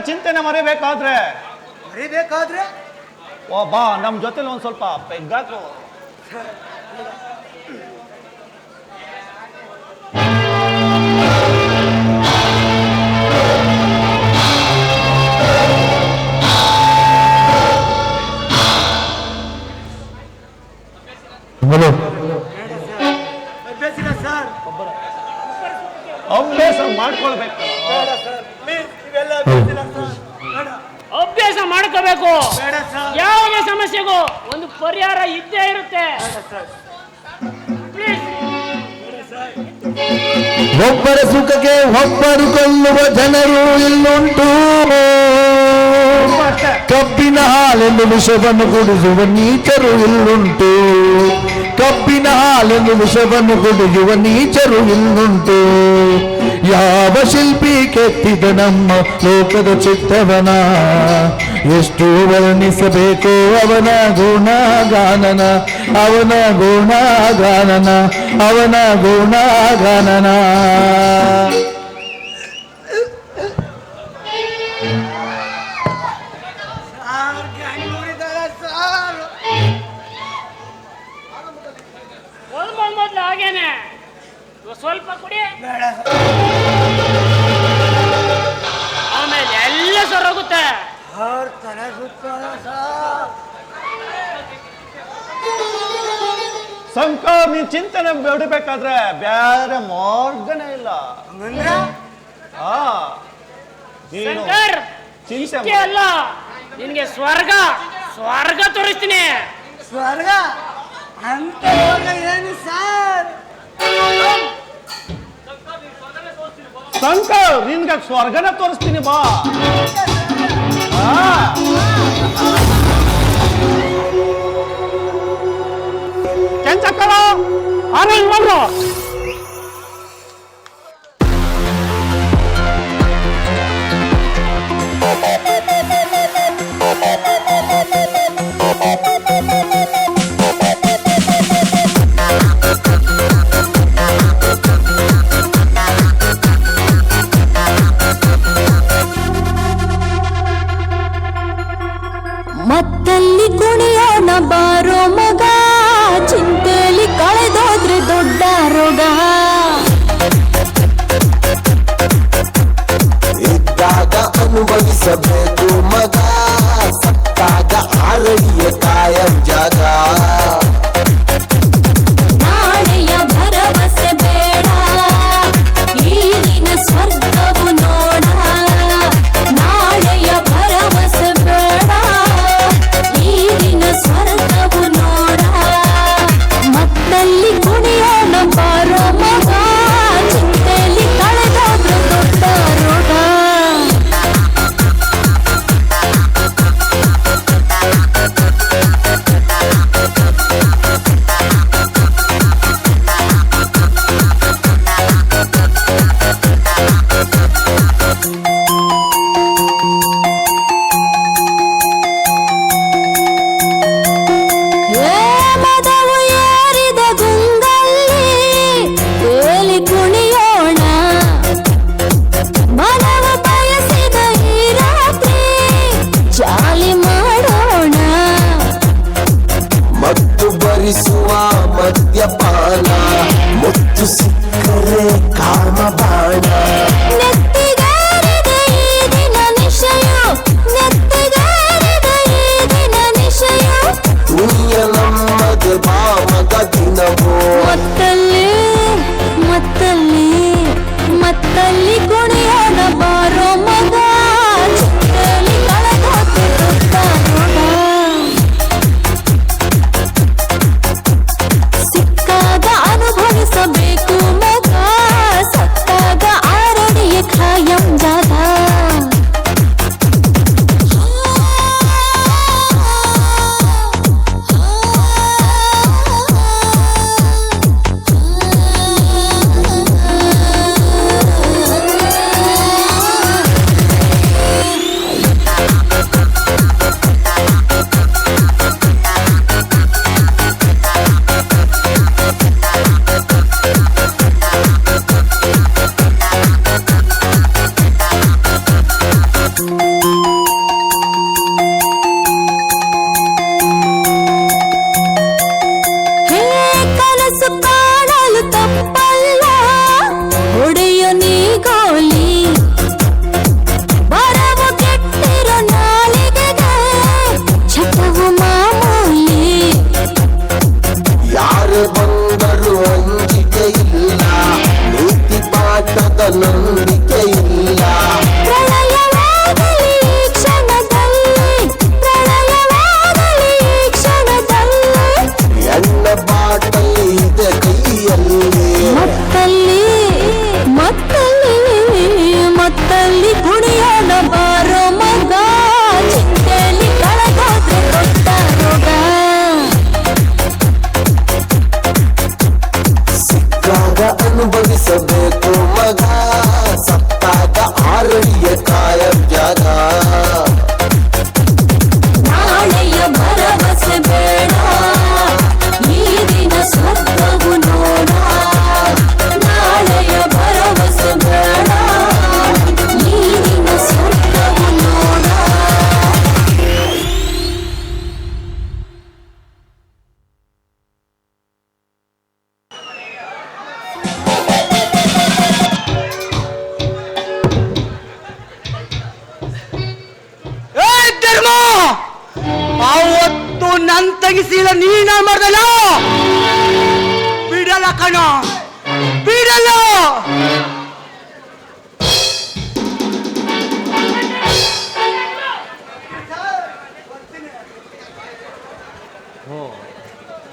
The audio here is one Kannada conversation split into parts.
ಚಿಂತೆನೆ ಮರಿಬೇಕಾದ್ರೆ? ಮರಿಬೇಕಾದ್ರೆ? ಓ ಬಾ ನಮ್ಮ ಜೊತೆಲಿ ಒಂದು ಸ್ವಲ್ಪ ಪೆಗ್ಗಾಕು ಮಾಡ್ಕೋಬೇಕು. ಬೇಡ ಸರ್. ಯಾವುದೇ ಸಮಸ್ಯೆಗೂ ಒಂದು ಪರಿಹಾರ ಇದ್ದೇ ಇರುತ್ತೆ. ಒಬ್ಬರ ಸುಖಕ್ಕೆ ಒಬ್ಬರು ಕೊಲ್ಲುವ ಜನರು ಇಲ್ಲುಂಟು. ಕಬ್ಬಿನ ಹಾಲೆಂದು ವಿಷವನ್ನು ಕುಡಿಸುವ ನೀಚರು ಇಲ್ಲುಂಟು. ಕಬ್ಬಿನ ಹಾಲೆಂದು ವಿಷವನ್ನು ಕುಡಿಯುವ ನೀಚರು ಇಲ್ಲುಂಟು. ಯಾವ ಶಿಲ್ಪಿ ಕೆತ್ತಿದ ನಮ್ಮ ಲೋಕದ ಚಿತ್ತವನ? ಎಷ್ಟು ವರ್ಣಿಸಬೇಕು ಅವನ ಗುಣಗಾನನ ಅವನ ಗುಣಗಾನನ ಅವನ ಗುಣಗಾನನ. ಸರ್ ಸುತ್ತಣ ಸಂಕಾಮಿ ಚಿಂತನೆ ಬಿಡಬೇಕಾದ್ರೆ ಬೇರೆ ಮಾರ್ಗನೇ ಇಲ್ಲ. ಹಂಗಂದ್ರೆ? ಆ ನೀನು ಶಂಕರ್ ಚಿಂತೆ ಇಷ್ಟೇ ಅಲ್ಲ. ನಿನ್ಗೆ ಸ್ವರ್ಗ ಸ್ವರ್ಗ ತೋರಿಸ್ತೀನಿ. ಸ್ವರ್ಗ? ಅಂತ ಏನು ಸರ್? ಸಂಕ ನಿನ್ಗೆ ಸ್ವರ್ಗನ ತೋರಿಸ್ತೀನಿ ಬಾ. ಬಾರೋ ಮಗ ಚಿಂತೆಯಲ್ಲಿ ಕಳೆದೋದ್ರೆ ದೊಡ್ಡ ರೋಗ ಇದ್ದಾಗ ಅನುಭವಿಸಬೇಕು ಮಗ ಸತ್ತಾಗ ಆರಡಿಯ ಕಾಯಂ ಜಾಗ ನನ್ ತೆಗಿಸಿಲ್ಲ ನೀನ ಮಾಡ್ದಲ್ಲ ಬಿಡಲ್ಲ ಕಣ ಬಿಡಲ್ಲ!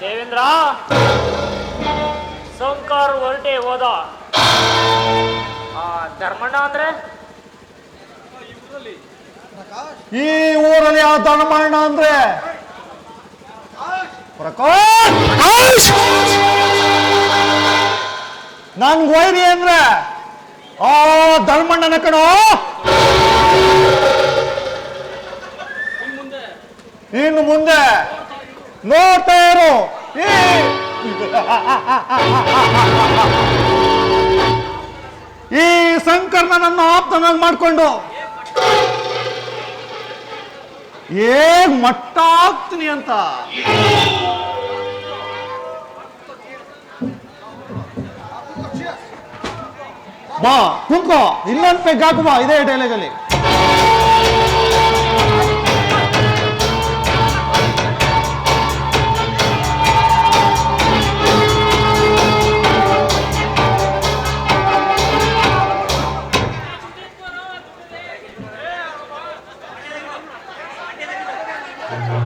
ದೇವೇಂದ್ರ ಸೋಂಕಾರ ಹೊರಟೆ ಹೋದ. ಆ, ಧರ್ಮಣ್ಣ ಅಂದ್ರೆ? ಈ ಊರಲ್ಲಿ ಆ ಧರ್ಮಣ್ಣ ಅಂದ್ರೆ? ಪ್ರಕಾಶ್ ನನ್ ವೈರಿ ಅಂದ್ರೆ ಆ ಧರ್ಮಣ್ಣನ ಕಣೋ! ಇನ್ನು ಮುಂದೆ ನೋಡ್ತಾ ಇರು. ಈ ಈ ಶಂಕರ್ನನ್ನು ಆಪ್ತನಾಗಿ ಮಾಡ್ಕೊಂಡು ಹೇಗ್ ಮಟ್ಟ ಆಗ್ತೀನಿ ಅಂತ? ಬಾ ಕುಂತ್ಕೋ ಇನ್ನೊಂದು ಪೆಗ್ ಹಾಕು ಬಾ ಇದೇ ಡೈಲಾಗಲ್ಲಿ